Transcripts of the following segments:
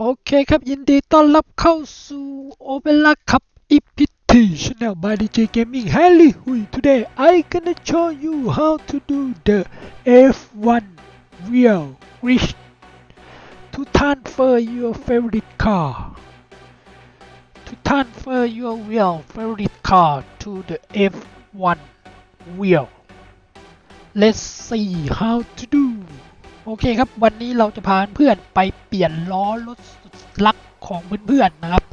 โอเคครับยินดีต้อนรับเข้าสู่โอเปร่าครับ EPT Channel by DJ Gaming Harley Hui Today I gonna show you how to do the F1 wheel reach to transfer your favorite car to transfer your wheel favorite car to the F1 wheel Let's see how to do โอเคครับ วันนี้เราจะพาเพื่อนไปเปลี่ยนล้อรถสุดลักของเพื่อนๆนะครับ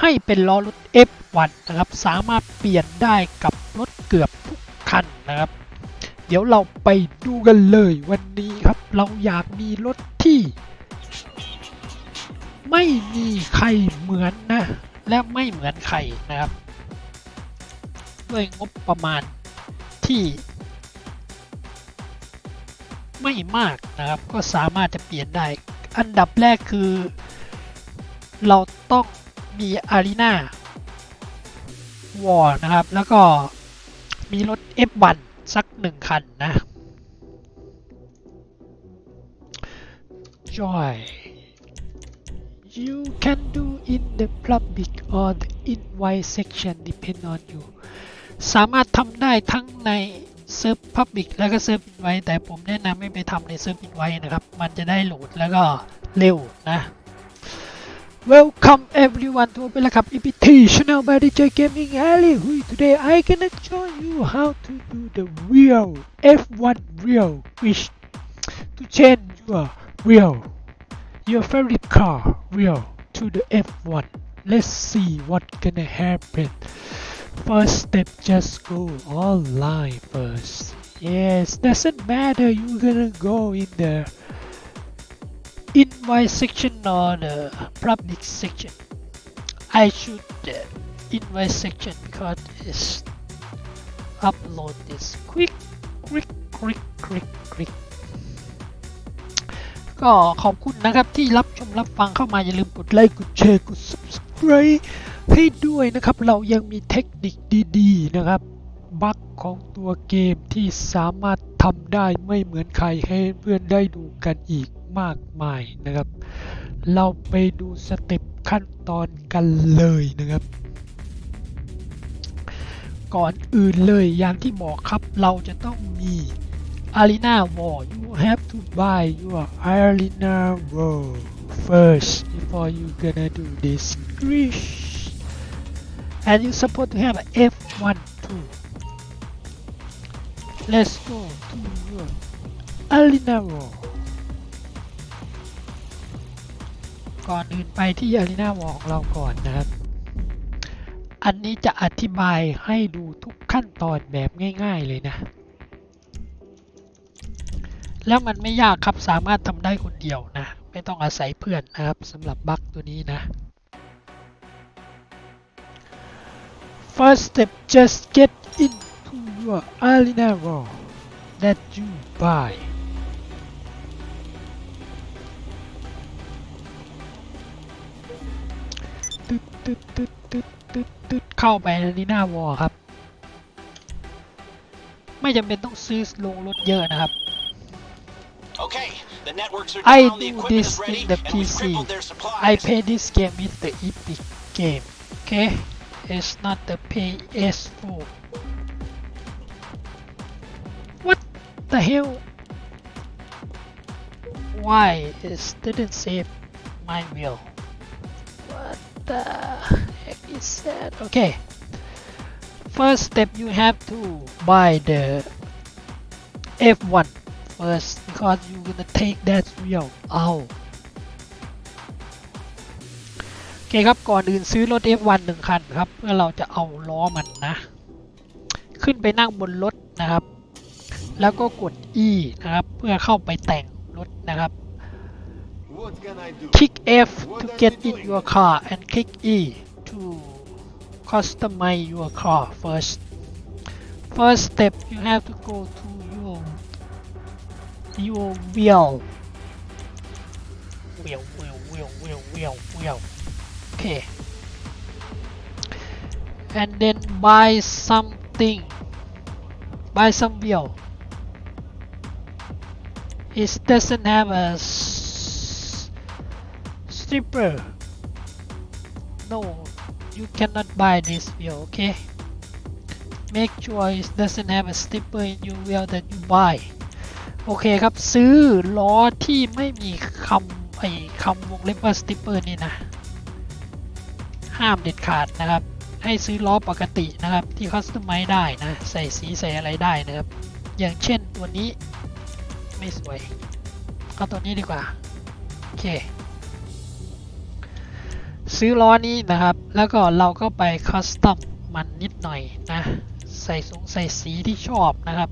ให้เป็นล้อรถ F1 นะครับ สามารถเปลี่ยนได้กับรถเกือบทุกคันนะครับ เดี๋ยวเราไปดูกันเลยวันนี้ครับ เราอยากมีรถที่ ไม่มีใครเหมือนนะ และไม่เหมือนใครนะครับ ด้วยงบประมาณที่ ไม่มากนะครับ ก็สามารถจะเปลี่ยนได้ อันดับแรกคือ เราต้องมีอารีนาวอลนะครับ แล้วก็มีรถ F1 สักหนึ่งคันนะ Joy you can do in the public or the invite section depend on you สามารถทำได้ทั้งใน เซิร์ฟ Public แล้วก็เซิร์ฟ Invite แต่ผมแนะนำไม่ไปทำในเซิร์ฟ Invite นะครับ มันจะได้โหลดแล้วก็เร็วนะ Welcome everyone to Opera Cup EPT channel by DJ Gaming Ali Hui Today I gonna show you how to do the wheel F1 wheel which to change your wheel your favorite car wheel to the F1 let's see what gonna happen first step just go online first yes doesn't matter you gonna go in the invite section or the public section I should uh, invite section because it's upload this quick quick quick quick quick ก็ขอบคุณนะครับที่รับชมรับฟังเข้ามาอย่าลืมกดไลค์กดแชร์กด subscribe ให้ด้วยนะครับเรายังมีเทคนิคดีๆนะครับบั๊กของตัวเกมที่สามารถทำได้ไม่เหมือนใครให้เพื่อนได้ดูกันอีกมากมายนะครับ เราไปดูสเต็ปขั้นตอนกันเลยนะครับ ก่อนอื่นเลยอย่างที่บอกครับเราจะต้องมี Arena Wall you have to buy your Arena Wall first before you gonna do this and you supposed to have a F1 too let's go to your Arena Wall ก่อนอื่นไปที่ Arena Wall ของเราก่อนนะครับ อันนี้จะอธิบายให้ดูทุกขั้นตอนแบบง่าย ๆเลยนะ แล้วมันไม่ยากครับสามารถทำได้คนเดียวนะ ไม่ต้องอาศัยเพื่อนนะครับสำหรับบั๊กตัวนี้นะ First step just get into your arena wall that you buy ตึ๊ดตึ๊ดตึ๊ดตึ๊ดตึ๊ดตึ๊ดเข้าไปในหน้าวอลครับ ไม่จำเป็นต้องซื้อลงรถเยอะนะครับ Okay, the networks are I down, the do equipment this is ready, in the and we've PC. crippled their supplies. I play this game with the Epic game. Okay, it's not the PS4. What the hell? Why it didn't save my wheel? What the heck is that? Okay. First step, you have to buy the F1 first because you're gonna take that wheel out เคครับ ก่อนอื่นซื้อรถ F1 หนึ่งคันครับเพื่อเราจะเอาล้อมันนะ ขึ้นไปนั่งบนรถนะครับ แล้วก็กด E นะครับ เพื่อเข้าไปแต่งรถนะครับ Click F to get in your car and click E to customize your car first. First step, you have to go to your your wheel. Wheel, wheel, wheel, wheel, wheel, wheel. Okay. And then buy something. Buy some wheel. It doesn't have a stripper no you cannot buy this wheel okay make sure it doesn't have a stripper in your wheel that you buy โอเคครับ ซื้อล้อที่ไม่มีคำไอ้คำวงเล็บว่า stripper นี่นะ ห้ามเด็ดขาดนะครับ ให้ซื้อล้อปกตินะครับ ที่คัสตอมไมได้นะ ใส่สีใส่อะไรได้นะครับ อย่างเช่นตัวนี้ไม่สวยเอาตัวนี้ดีกว่า โอเค ซื้อล้อนี้นะครับ แล้วก็เราก็ไปคัสตอมมันนิดหน่อยนะ ใส่สงใส่สีที่ชอบนะครับ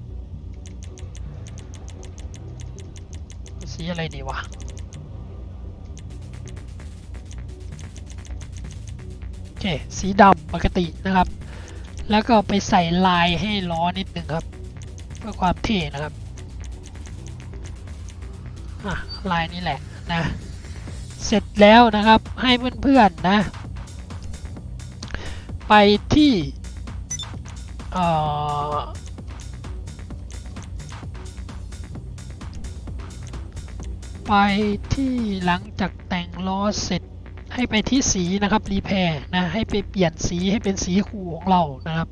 สีอะไรดีวะ เคสีดำปกตินะครับ แล้วก็ไปใส่ลายให้ล้อนิดหนึ่งครับ เพื่อความเท่นะครับลายนี้แหละนะ เสร็จแล้วนะครับให้เพื่อนๆนะ ไปที่ไปที่หลังจากแต่งล้อเสร็จ ให้ไปที่สีนะครับรีแพร์นะให้ไปเปลี่ยนสีให้เป็นสีคู่ของเรานะครับ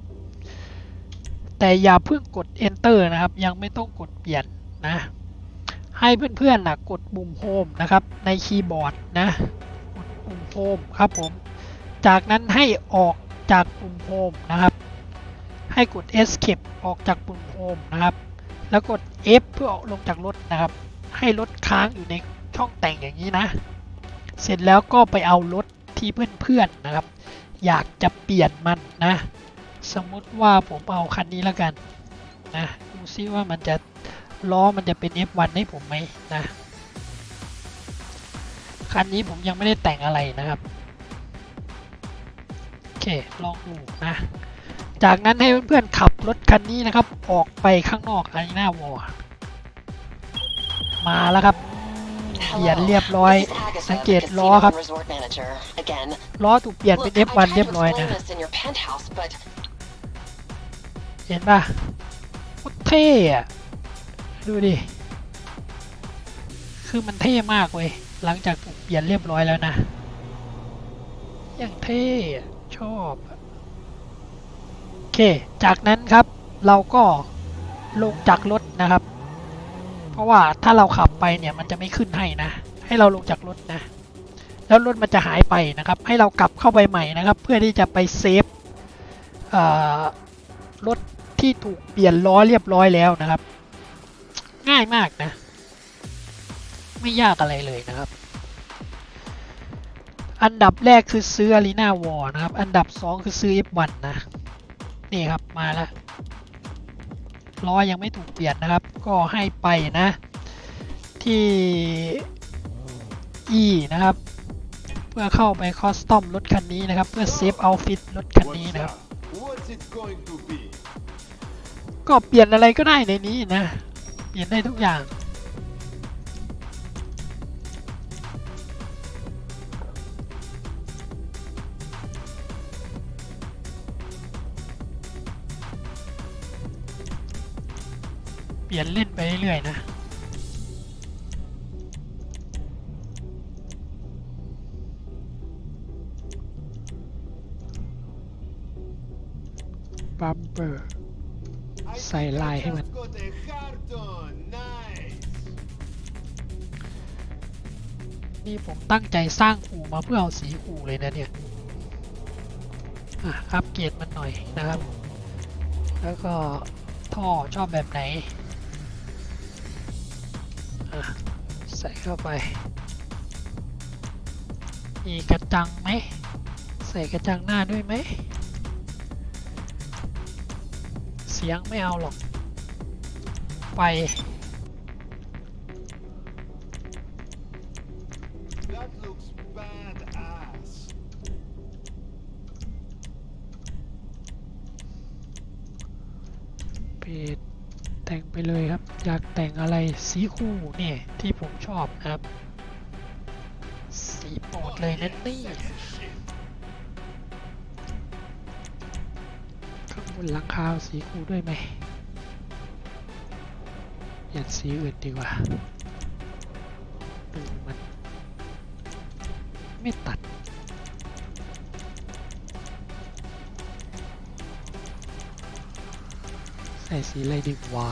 แต่อย่าเพิ่งกด enter นะครับ ยังไม่ต้องกดเปลี่ยนนะ ให้เพื่อนๆนะกดปุ่มโฮมนะครับ ในคีย์บอร์ดนะกดปุ่มโฮมครับผม จากนั้นให้ออกจากปุ่มโฮมนะครับ ให้กด escape ออกจากปุ่มโฮมนะครับ แล้วกด F เพื่อออกลงจากรถนะครับ ให้รถค้างอยู่ในช่องแต่งอย่างนี้นะ เสร็จแล้วก็ไปเอารถที่เพื่อนๆนะครับ อยากจะเปลี่ยนมันนะ สมมุติว่าผมเอาคันนี้แล้วกันนะดูซิว่ามันจะล้อมันจะเป็น F1 ให้ผมไหมนะคันนี้ผมยังไม่ได้แต่งอะไรนะครับโอเคลองดูนะ จากนั้นให้เพื่อนๆขับรถคันนี้นะครับ ออกไปข้างนอกอารีนาวอมาแล้วครับ เขียนเรียบร้อย สังเกตล้อครับ ล้อถูกเปลี่ยนเป็น F1 เรียบร้อยนะ เห็นป่ะโคตรเท่อะดูดิ คือมันเท่มากเว้ย หลังจากถูกเปลี่ยนเรียบร้อยแล้วนะ อย่างเท่อะชอบอะโอเค จากนั้นครับเราก็ลงจากรถนะครับเพ ราะว่าถ้าเราขับไปเนี่ยมันจะไม่ขึ้นให้นะ ให้เราลงจากรถนะ แล้วรถมันจะหายไปนะครับ ให้เรากลับเข้าไปใหม่นะครับ เพื่อที่จะไปเซฟรถที่ถูกเปลี่ยนล้อเรียบร้อยแล้วนะครับ ง่ายมากนะ ไม่ยากอะไรเลยนะครับ อันดับแรกคือซื้อ Arena War นะครับ อันดับ 2 คือซื้อ F1 นะ นี่ครับมาแล้ว ล้อยังไม่ถูกเปลี่ยนนะครับ ก็ให้ไปนะ ที่ E นะครับ เพื่อเข้าไปคอสตอมรถคันนี้นะครับ เพื่อเซฟเอาฟิตรถคันนี้นะครับ ก็เปลี่ยนอะไรก็ได้ในนี้นะ เปลี่ยนได้ทุกอย่าง เปลี่ยนเล่นไปเรื่อยๆนะบัมเปอร์ I Say think I lie, him just got a heart on. Nice. นี่ผมตั้งใจสร้างอู่มาเพื่อเอาสีอู่เลยนะเนี่ย อะอัปเกรดมันหน่อยนะครับ แล้วก็ท่อชอบแบบไหน ใส่เข้าไป มีกระจังไหม ใส่กระจังหน้าด้วยไหม เสียงไม่เอาหรอก ไป เลยครับ อยากแต่งอะไรสีคู่เนี่ยที่ผมชอบครับ สีโปรดเลยนะนี่ข้างบนหลังคาเอาสีคู่ด้วยไหมเปลี่ยนสีอื่นดีกว่าดูมันไม่ตัด ส่สีอะไรดีวะ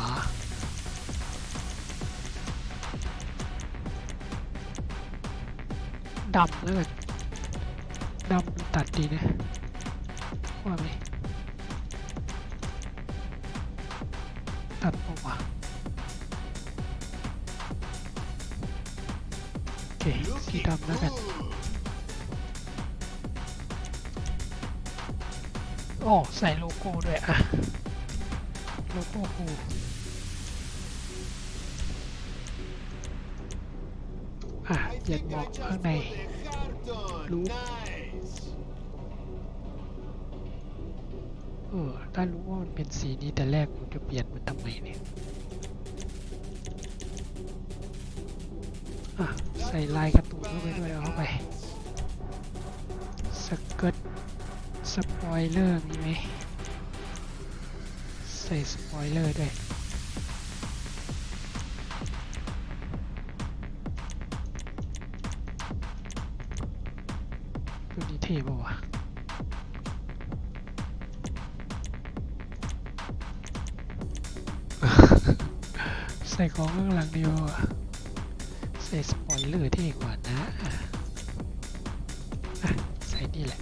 ดำแล้วกันดำมันตัดดีนะว่าไหมตัดออกมาโอเคสีดำแล้วกัน good. โอ้ใส่โลโก้ด้วยอะ โลโก้กูอะเปลี่ยน think เบาะ I just ข้างใน put the heart on. Loop. Nice. เออถ้ารู้ว่ามันเป็นสีนี้แต่แรกผมจะเปลี่ยนมันทำไมเนี่ย อะ ใส่ลายกร์ตูนเข้าไปด้วยเอาเข้าไป สเกิร์ตสปอยเลอร์มีไหม ใส่สปอยเลอร์ด้วยตัวนี้เท่ป่าวะใส่ของข้างหลังดีกว่าใส่สปอยเลอร์เท่กว่านะอะอะใส่นี่แหละ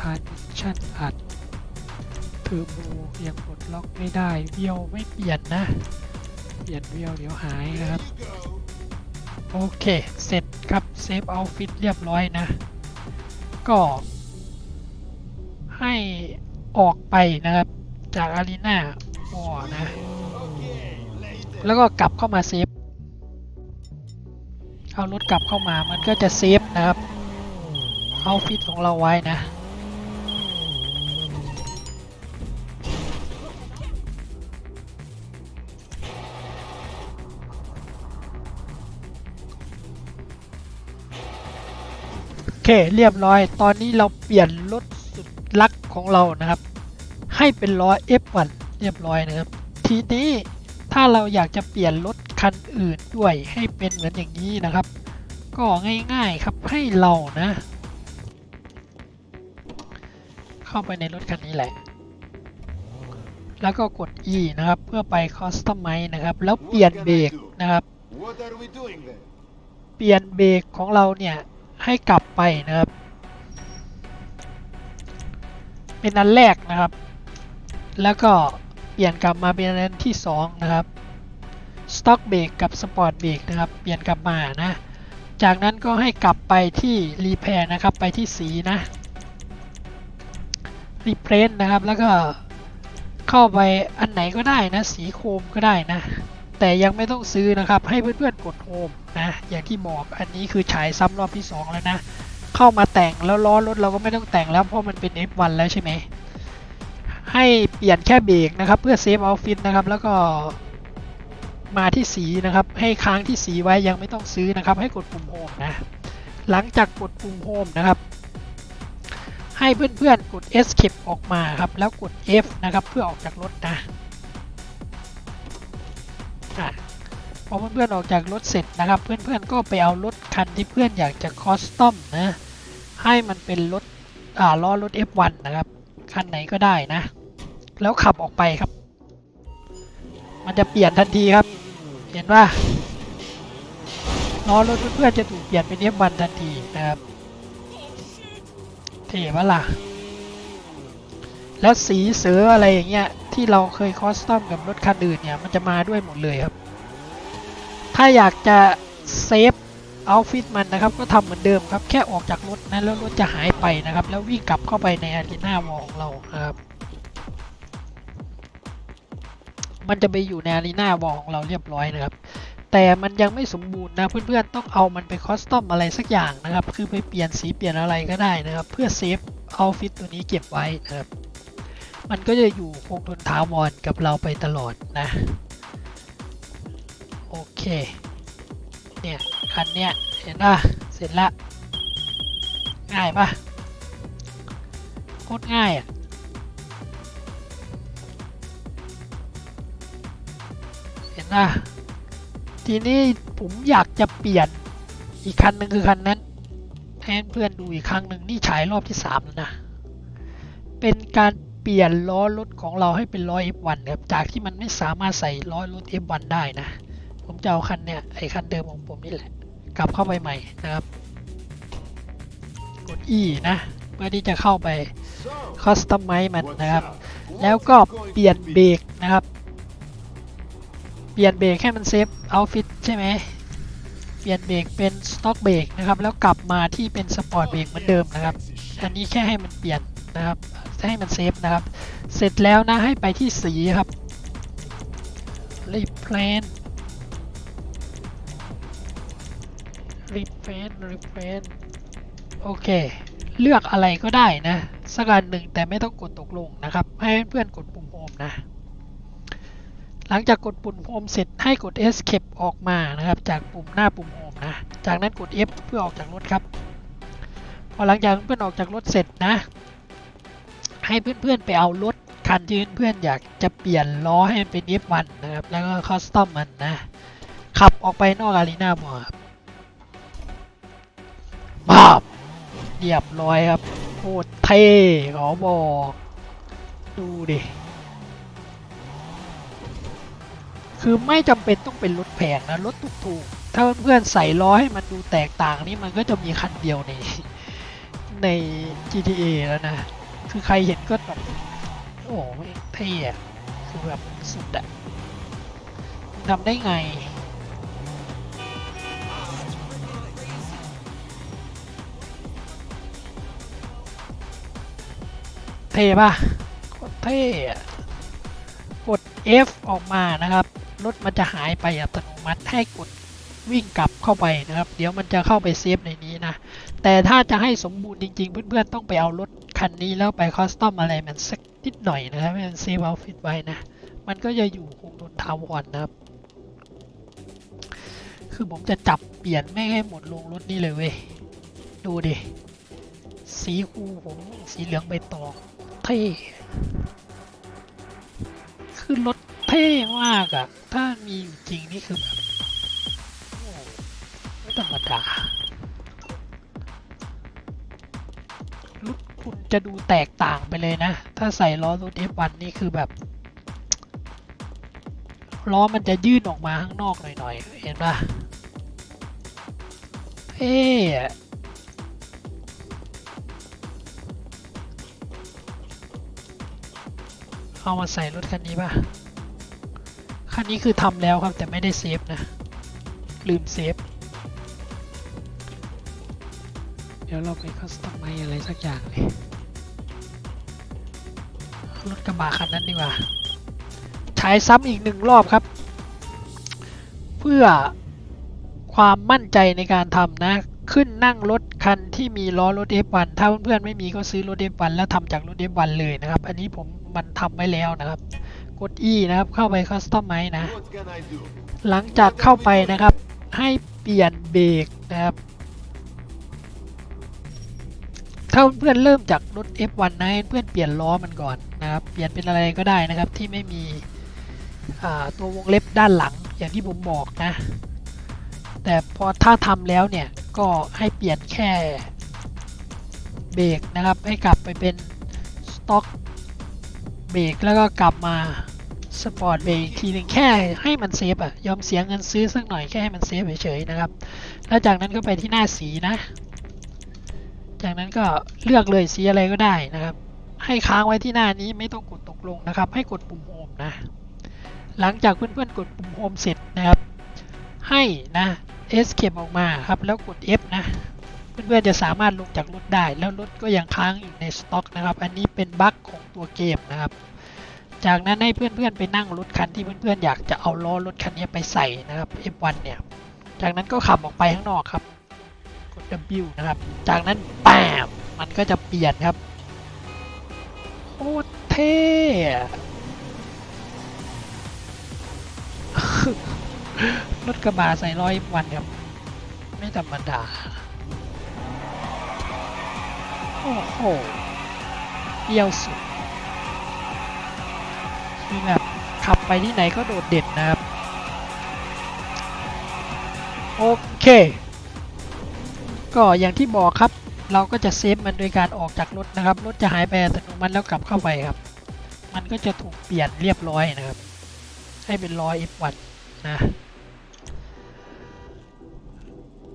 ทานชั่นอัดเทอร์โบยังปลดล็อกไม่ได้เวียวไม่เปลี่ยนนะ เปลี่ยนเวียวเดี๋ยวหายนะครับ โอเค เสร็จครับเซฟเอาฟิตเรียบร้อยนะ ก็ ให้ออกไปนะครับ จากอารีนาวอนะ แล้วก็กลับเข้ามาเซฟเอารถกลับเข้ามามันก็จะเซฟนะครับ เอาฟิตของเราไว้นะ เคเรียบร้อย ตอนนี้เราเปลี่ยนรถสุดลักของเรานะครับ ให้เป็นล้อ F1 เรียบร้อยนะครับ ทีนี้ถ้าเราอยากจะเปลี่ยนรถคันอื่นด้วยให้เป็นเหมือนอย่างนี้นะครับ ก็ง่ายๆครับให้เรานะ เข้าไปในรถคันนี้แหละ แล้วก็กด E นะครับ เพื่อไป Customize นะครับ แล้วเปลี่ยนเบรกนะครับ เปลี่ยนเบรกของเราเนี่ย ให้กลับไปนะครับ เป็นอันแรกนะครับ แล้วก็เปลี่ยนกลับมาเป็นอันที่ 2 นะครับ Stock เบรกกับ Sport เบรกนะครับ เปลี่ยนกลับมานะ จากนั้นก็ให้กลับไปที่ Repair นะครับ ไปที่สีนะ Replace นะครับ แล้วก็เข้าไปอันไหนก็ได้นะ สีโครมก็ได้นะ แต่ยังไม่ต้องซื้อนะครับ ให้เพื่อนๆกดโฮม นะอย่างที่บอกอันนี้คือฉายซ้ำรอบที่ 2 แล้วนะ เข้ามาแต่งแล้วล้อรถเราก็ไม่ต้องแต่งแล้วเพราะมันเป็น F1 แล้วใช่ไหมให้เปลี่ยนแค่เบรกนะครับ เพื่อเซฟเอาฟิตนะครับ แล้วก็มาที่สีนะครับ ให้ค้างที่สีไว้ยังไม่ต้องซื้อนะครับ ให้กดปุ่มโฮมนะ หลังจากกดปุ่มโฮมนะครับ ให้เพื่อนๆกด Escape ออกมาครับ แล้วกด F นะครับ เพื่อออกจากรถนะอะ พอเพื่อนๆออกจากรถเสร็จนะครับ เพื่อนๆก็ไปเอารถคันที่เพื่อนอยากจะคอสตอมนะ ให้มันเป็นรถอ่าล้อรถ F1 นะครับ คันไหนก็ได้นะ แล้วขับออกไปครับ มันจะเปลี่ยนทันทีครับ เห็นว่าล้อรถเพื่อนๆจะถูกเปลี่ยนเป็น F1 ทันทีนะครับเท่ปะล่ะแล้วสีเสืออะไรอย่างเงี้ยที่เราเคยคอสตอมกับรถคันอื่นเนี่ยมันจะมาด้วยหมดเลยครับ ถ้าอยากจะเซฟเอาฟิตมันนะครับก็ทำเหมือนเดิมครับ แค่ออกจากรถนะแล้วรถจะหายไปนะครับ แล้ววิ่งกลับเข้าไปในอารีนาวอลของเรานะครับ มันจะไปอยู่ในอารีนาวอลของเราเรียบร้อยนะครับ แต่มันยังไม่สมบูรณ์นะเพื่อนๆต้องเอามันไปคอสตอมอะไรสักอย่างนะครับ คือไปเปลี่ยนสีเปลี่ยนอะไรก็ได้นะครับ เพื่อเซฟเอาฟิตตัวนี้เก็บไว้นะครับ มันก็จะอยู่คงทนถาวรกับเราไปตลอดนะ โอเค เนี่ยคันเนี้ยเห็นป่ะ เสร็จละ ง่ายป่ะ โคตรง่ายอะเห็นป่ะ ทีนี้ผมอยากจะเปลี่ยนอีกคันหนึ่งคือคันนั้นให้เพื่อนดูอีกครั้งหนึ่งนี่ฉายรอบที่สามแล้วนะ เป็นการเปลี่ยนล้อรถของเราให้เป็นล้อ F1 ครับ จากที่มันไม่สามารถใส่ล้อรถ F1 ได้นะ ผมจะเอาคันเนี้ยไอคันเดิมของผมนี่แหละ กลับเข้าไปใหม่นะครับ กด E นะ เพื่อที่จะเข้าไปคอสตอมไมมันนะครับ แล้วก็เปลี่ยนเบรกนะครับ เปลี่ยนเบรกให้มันเซฟเอาฟิตใช่ไหมเปลี่ยนเบรกเป็นสต็อกเบรกนะครับ แล้วกลับมาที่เป็นสปอร์ตเบรกเหมือนเดิมนะครับ อันนี้แค่ให้มันเปลี่ยนนะครับ ให้มันเซฟนะครับ เสร็จแล้วนะให้ไปที่สีครับรีเพลน รีเพลนรีเพลนโอเค เลือกอะไรก็ได้นะ สักอันหนึ่งแต่ไม่ต้องกดตกลงนะครับ ให้เพื่อนกดปุ่มโฮมนะ หลังจากกดปุ่มโฮมเสร็จให้กด Escape ออกมานะครับ จากปุ่มหน้าปุ่มโฮมนะ จากนั้นกด F เพื่อออกจากรถครับ พอหลังจากเพื่อนออกจากรถเสร็จนะ ให้เพื่อนๆไปเอารถคันที่เพื่อนๆอยากจะเปลี่ยนล้อให้เป็น F1 นะครับ แล้วก็คอสตอมมันนะ ขับออกไปนอกอารีนาบอครับ บาบเรียบร้อยครับโคตรเท่ขอบอก ดูดิ คือไม่จำเป็นต้องเป็นรถแพงนะ รถถูกๆ ถ้าเพื่อนใส่ล้อให้มันดูแตกต่างนี่มันก็จะมีคันเดียวในใน GTA แล้วนะ คือใครเห็นก็แบบ โอ้โหเท่อะคือแบบสุดอะทำได้ไง เท่ปะโคตรเท่กด F ออกมานะครับ รถมันจะหายไปอัตโนมัติให้กดวิ่งกลับเข้าไปนะครับ เดี๋ยวมันจะเข้าไปเซฟในนี้นะ แต่ถ้าจะให้สมบูรณ์จริง ๆ เพื่อนๆต้องไปเอารถคันนี้แล้วไปคอสตอมอะไรมันสักนิดหน่อยนะครับมันเซฟเอาฟิตไว้นะ มันก็จะอยู่คงทนทาวรนะครับ คือผมจะจับเปลี่ยนไม่ให้หมดลงรถนี่เลยเว้ย ดูดิ สีคูผมสีเหลืองใบตอง เท่คือรถเท่มากอะถ้ามีจริงนี่คือแบบไม่ธรรมดารถคุณจะดูแตกต่างไปเลยนะ ถ้าใส่ล้อรถ F1 นี่คือแบบล้อมันจะยื่นออกมาข้างนอกหน่อยๆ เห็นปะเท่ เอามาใส่รถคันนี้ป่ะ คันนี้คือทำแล้วครับแต่ไม่ได้เซฟนะ ลืมเซฟ เดี๋ยวเราไปคัสตอมไมอะไรสักอย่างเลยรถกระบะคันนั้นดีกว่า ใช้ซ้ำอีกหนึ่งรอบครับ เพื่อความมั่นใจในการทำนะ ขึ้นนั่งรถคันที่มีล้อรถ F1 ถ้าเพื่อนๆไม่มีก็ซื้อรถ F1 แล้วทำจากรถ F1 เลยนะครับ อันนี้ผมมันทำไว้แล้วนะครับ กด E นะครับ เข้าไปคัสตอมไมนะ หลังจากเข้าไปนะครับ ให้เปลี่ยนเบรกนะครับ ถ้าเพื่อนเริ่มจากรถ F1 นะให้เพื่อนเปลี่ยนล้อมันก่อนนะครับ เปลี่ยนเป็นอะไรก็ได้นะครับที่ไม่มีตัววงเล็บด้านหลังอย่างที่ผมบอกนะ แต่พอถ้าทำแล้วเนี่ยก็ให้เปลี่ยนแค่เบรกนะครับ ให้กลับไปเป็นสต็อกเบรกแล้วก็กลับมาสปอร์ตเบรกทีหนึ่งแค่ให้มันเซฟอะยอมเสียเงินซื้อสักหน่อยแค่ให้มันเซฟเฉยๆนะครับ แล้วจากนั้นก็ไปที่หน้าสีนะ จากนั้นก็เลือกเลยสีอะไรก็ได้นะครับ ให้ค้างไว้ที่หน้านี้ไม่ต้องกดตกลงนะครับ ให้กดปุ่มโฮมนะ หลังจากเพื่อนๆกดปุ่มโฮมเสร็จนะครับ ให้นะ escape ออกมาครับแล้วกด F นะ เพื่อนๆจะสามารถลงจากรถได้ แล้วรถก็ยังค้างอยู่ในสต็อกนะครับ อันนี้เป็นบั๊กของตัวเกมนะครับ จากนั้นให้เพื่อนๆไปนั่งรถคันที่เพื่อนๆอยากจะเอาล้อรถคันนี้ไปใส่นะครับ F1 เนี่ย จากนั้นก็ขับออกไปข้างนอกครับ กด W นะครับ จากนั้นแปมมันก็จะเปลี่ยนครับโคตรเท่ รถกระบะใส่ร้อยวันครับ ไม่ธรรมดา โอ้โหเปรี้ยวสุดคือแบบขับไปที่ไหนก็โดดเด่นนะครับ โอเค ก็อย่างที่บอกครับ เราก็จะเซฟมันโดยการออกจากรถนะครับ รถจะหายไปอัตโนมัติแล้วกลับเข้าไปครับ มันก็จะถูกเปลี่ยนเรียบร้อยนะครับ ให้เป็นรอย F1 นะ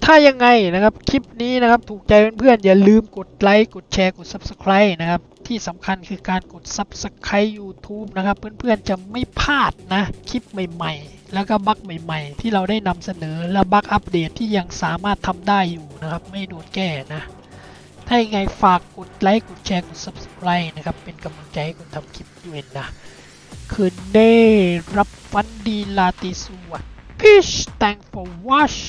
ถ้ายังไงนะครับคลิปนี้นะครับถูกใจเพื่อนๆอย่าลืมกดไลค์กดแชร์กด Subscribe นะครับที่สำคัญคือการกด Subscribe YouTube นะครับเพื่อนๆจะไม่พลาดนะคลิปใหม่ๆ แล้วก็บั๊กใหม่ๆ ที่เราได้นำเสนอและบั๊กอัปเดตที่ยังสามารถทำได้อยู่นะครับไม่โดนแก้นะถ้ายังไงฝากกดไลค์กดแชร์กด Subscribe นะครับเป็นกำลังใจให้คนทำคลิปด้วยนะคืนนี้รับฟันดีลาติสวัสดิ์ Peace thank for watch